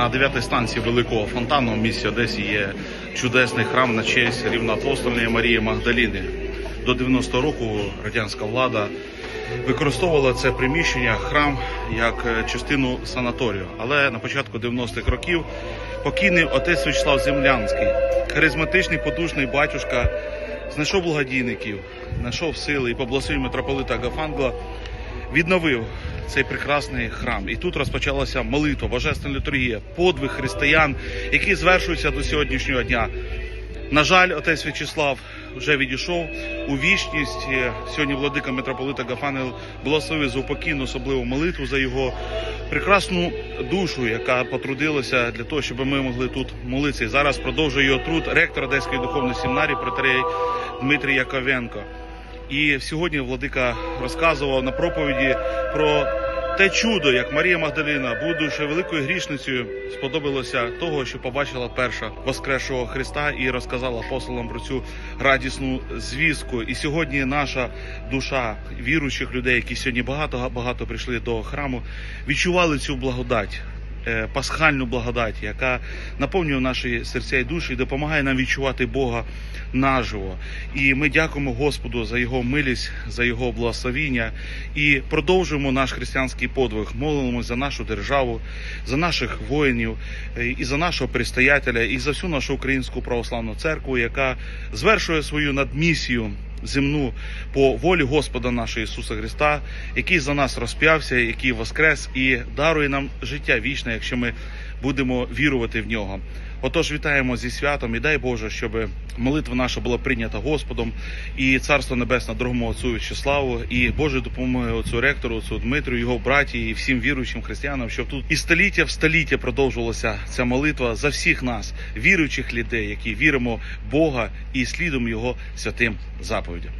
На 9 станції Великого фонтану в місті Одесі є чудесний храм на честь рівноапостольної Марії Магдаліни. До 90-го року радянська влада використовувала це приміщення, храм як е, частину санаторію. Але на початку 90-х років покійний отець Вячеслав Землянський, харизматичний потужний батюшка, знайшов благодійників, знайшов сили і поблагословив митрополита Гафангла відновив цей прекрасний храм. І тут розпочалася молитва, божественна літургія, подвиг християн, які звершуються до сьогоднішнього дня. На жаль, отець В'ячеслав вже відійшов у вічність. Е, Сьогодні владика митрополита Гафангел благословив за упокійну особливу молитву за його прекрасну душу, яка потрудилася для того, щоб ми могли тут молитися. Зараз продовжує його труд ректор Одеської духовної семінарії протерей Дмитрій Яковенко. І сьогодні владика розказував на проповіді про те чудо, як Марія Магдалина, будучи великою грішницею, сподобалося того, що побачила перша воскресшого Христа і розказала апостолам про цю радісну звістку. І сьогодні наша душа віруючих людей, які сьогодні багато багато прийшли до храму, відчували цю благодать. е, Пасхальну благодать, яка наповнює наші серця і душі і допомагає нам відчувати Бога наживо. І ми дякуємо Господу за його милість, за його благословіння і продовжуємо наш християнський подвиг. Молимося за нашу державу, за наших воїнів е, і за нашого предстоятеля, і за всю нашу українську православну церкву, яка звершує свою надмісію. Земну по волі Господа нашого Ісуса Христа, який за нас розп'явся, який воскрес і дарує нам життя вічне, якщо ми будемо вірувати в нього. Отож, вітаємо зі святом і дай Боже, щоб молитва наша була прийнята Господом і Царство Небесне, дорогому отцю В'ячеславу, і Божої допомоги отцю ректору, отцю Дмитру, його браті і всім віруючим християнам, щоб тут і століття в століття продовжувалася ця молитва за всіх нас, віруючих людей, які віримо в Бога і слідом Його святим заповідям.